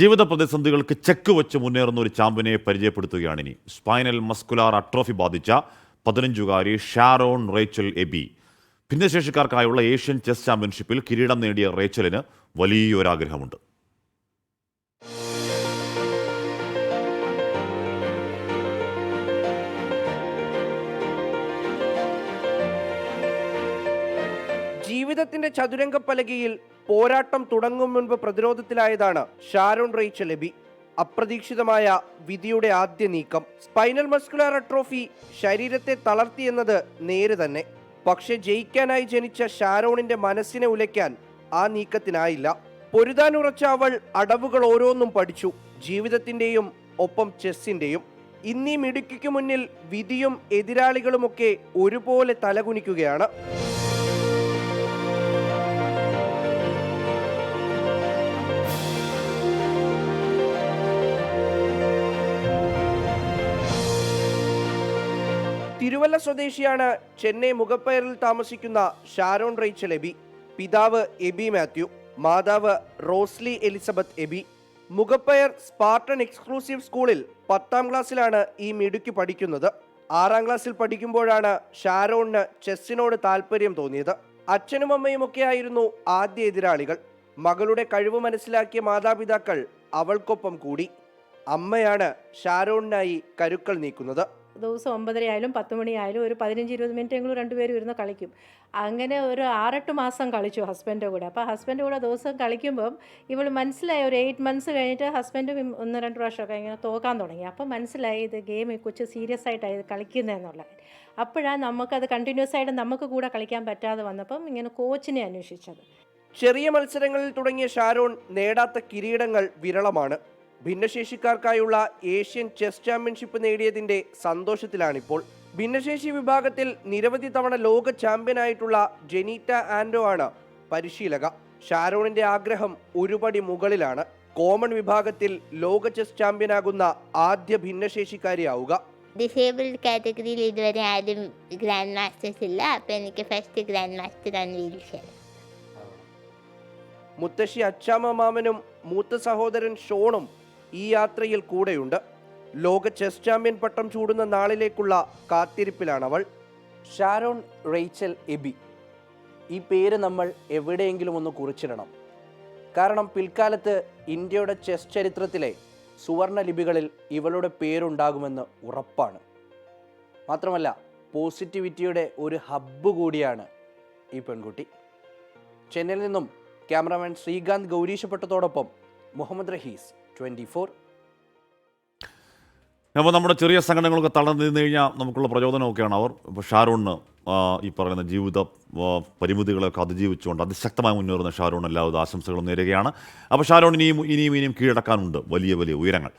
ജീവിത പ്രതിസന്ധികൾക്ക് ചെക്ക് വെച്ച് മുന്നേറുന്ന ഒരു ചാമ്പ്യനെ പരിചയപ്പെടുത്തുകയാണ് ഇനി സ്പൈനൽ മസ്കുലാർ അട്രോഫി ബാധിച്ച പതിനഞ്ചുകാരി ഷാരോൺ റേച്ചൽ എബി. ഭിന്നശേഷിക്കാർക്കായുള്ള ഏഷ്യൻ ചെസ് ചാമ്പ്യൻഷിപ്പിൽ കിരീടം നേടിയ റേച്ചലിന് വലിയൊരാഗ്രഹമുണ്ട്. ജീവിതത്തിന്റെ ചതുരംഗ ചതുരംഗപ്പലകയിൽ പോരാട്ടം തുടങ്ങും മുൻപ് പ്രതിരോധത്തിലായതാണ് ഷാരോൺ റേച്ച ലബി അപ്രതീക്ഷിതമായ വിധിയുടെ ആദ്യ നീക്കം. സ്പൈനൽ മസ്കുലാർ അട്രോഫി ശരീരത്തെ തളർത്തിയെന്നത് നേര് തന്നെ. പക്ഷെ ജയിക്കാനായി ജനിച്ച ഷാരോണിന്റെ മനസ്സിനെ ഉലയ്ക്കാൻ ആ നീക്കത്തിനായില്ല. പൊരുതാനുറച്ച അവൾ അടവുകൾ ഓരോന്നും പഠിച്ചു. ജീവിതത്തിന്റെയും ഒപ്പം ചെസ്സിന്റെയും. ഇന്നീ മിടുക്കിക്ക് മുന്നിൽ വിധിയും എതിരാളികളുമൊക്കെ ഒരുപോലെ തലകുനിക്കുകയാണ്. തിരുവല്ല സ്വദേശിയാണ് ചെന്നൈ മുഖപ്പയറിൽ താമസിക്കുന്ന ഷാരോൺ റേച്ചൽ എബി പിതാവ് എബി മാത്യു മാതാവ് Rosily Elizabeth AB. മുഖപ്പയർ Spartan exclusive സ്കൂളിൽ പത്താം ക്ലാസ്സിലാണ് ഈ മിടുക്കി പഠിക്കുന്നത്. ആറാം ക്ലാസ്സിൽ പഠിക്കുമ്പോഴാണ് ഷാരോണിന് ചെസ്സിനോട് താല്പര്യം തോന്നിയത്. അച്ഛനും അമ്മയും ഒക്കെ ആയിരുന്നു ആദ്യ എതിരാളികൾ. മകളുടെ കഴിവ് മനസ്സിലാക്കിയ മാതാപിതാക്കൾ അവൾക്കൊപ്പം കൂടി. അമ്മയാണ് ഷാരോണിനായി കരുക്കൾ നീക്കുന്നത്. ദിവസം ഒമ്പതര ആയാലും പത്ത് മണിയായാലും ഒരു പതിനഞ്ച് ഇരുപത് മിനിറ്റ് എങ്കിലും രണ്ടുപേരും ഇരുന്ന് കളിക്കും. അങ്ങനെ ഒരു ആറെട്ട് മാസം കളിച്ചു ഹസ്ബൻഡ് കൂടെ. അപ്പോൾ ഹസ്ബൻഡ് കൂടെ ദിവസം കളിക്കുമ്പം ഇവൾ മനസ്സിലായി ഒരു എയ്റ്റ് മന്ത്സ് കഴിഞ്ഞിട്ട് ഹസ്ബൻഡും ഒന്ന് രണ്ട് പ്രാവശ്യമൊക്കെ ഇങ്ങനെ തോക്കാൻ തുടങ്ങി. അപ്പം മനസ്സിലായി ഇത് ഗെയിം കൊച്ചു സീരിയസ് ആയിട്ടാണ് ഇത് കളിക്കുന്നതെന്നുള്ളത് അപ്പോഴാണ് നമുക്കത് കണ്ടിന്യൂസ് ആയിട്ട് നമുക്ക് കൂടെ കളിക്കാൻ പറ്റാതെ വന്നപ്പം ഇങ്ങനെ കോച്ചിനെ അന്വേഷിച്ചത്. ചെറിയ മത്സരങ്ങളിൽ തുടങ്ങിയ ഷാരോൺ നേടാത്ത കിരീടങ്ങൾ വിരളമാണ്. ഭിന്നശേഷിക്കാർക്കായുള്ള ഏഷ്യൻ ചെസ് ചാമ്പ്യൻഷിപ്പ് നേടിയതിന്റെ സന്തോഷത്തിലാണിപ്പോൾ. ഭിന്നശേഷി വിഭാഗത്തിൽ നിരവധി തവണ ലോക ചാമ്പ്യനായിട്ടുള്ള ജെനീറ്റ ആൻഡോ ആണ് പരിശീലക. ഷാരോണിന്റെ ആഗ്രഹം ഒരുപടി മുകളിലാണ്. കോമൺ വിഭാഗത്തിൽ ലോക ചെസ് ചാമ്പ്യനാകുന്ന ആദ്യ ഭിന്നശേഷിക്കാരിയാവുക. ഡിസേബിൾഡ് കാറ്റഗറിയിൽ ഇതുവരെ ആരും ഗ്രാൻഡ് മാസ്റ്റേഴ്സ് ഇല്ല. അപ്പോൾ എനിക്ക് ഫസ്റ്റ് ഗ്രാൻഡ് മാസ്റ്റർ ആണ് മുത്തശ്ശി അച്ചാമ്മ മാമനും മൂത്ത സഹോദരൻ ഷോണും ഈ യാത്രയിൽ കൂടെയുണ്ട്. ലോക ചെസ് ചാമ്പ്യൻ പട്ടം ചൂടുന്ന നാളിലേക്കുള്ള കാത്തിരിപ്പിലാണവൾ ഷാരോൺ റേച്ചൽ എബി. ഈ പേര് നമ്മൾ എവിടെയെങ്കിലും ഒന്ന് കുറിച്ചിടണം. കാരണം പിൽക്കാലത്ത് ഇന്ത്യയുടെ ചെസ് ചരിത്രത്തിലെ സുവർണ ലിപികളിൽ ഇവളുടെ പേരുണ്ടാകുമെന്ന് ഉറപ്പാണ്. മാത്രമല്ല പോസിറ്റിവിറ്റിയുടെ ഒരു ഹബ്ബ് കൂടിയാണ് ഈ പെൺകുട്ടി. ചെന്നൈയിൽ നിന്നും ക്യാമറാമാൻ ശ്രീകാന്ത് ഗൗരീശപ്പെട്ടതോടൊപ്പം മുഹമ്മദ് റഹീസ്. ട്വന്റി ഫോർ അപ്പോൾ നമ്മുടെ ചെറിയ സംഘടനകളൊക്കെ തളർന്നു നിന്ന് കഴിഞ്ഞാൽ നമുക്കുള്ള പ്രചോദനമൊക്കെയാണ് അവർ. ഷാരൂണിന് ഈ പറയുന്ന ജീവിത പരിമിതികളൊക്കെ അതിജീവിച്ചുകൊണ്ട് അതിശക്തമായി മുന്നേറുന്ന ഷാരൂൺ എല്ലാവിധ ആശംസകളും നേരുകയാണ്. അപ്പോൾ ഷാരൂൺ ഇനിയും ഇനിയും ഇനിയും കീഴടക്കാനുണ്ട് വലിയ വലിയ ഉയരങ്ങൾ.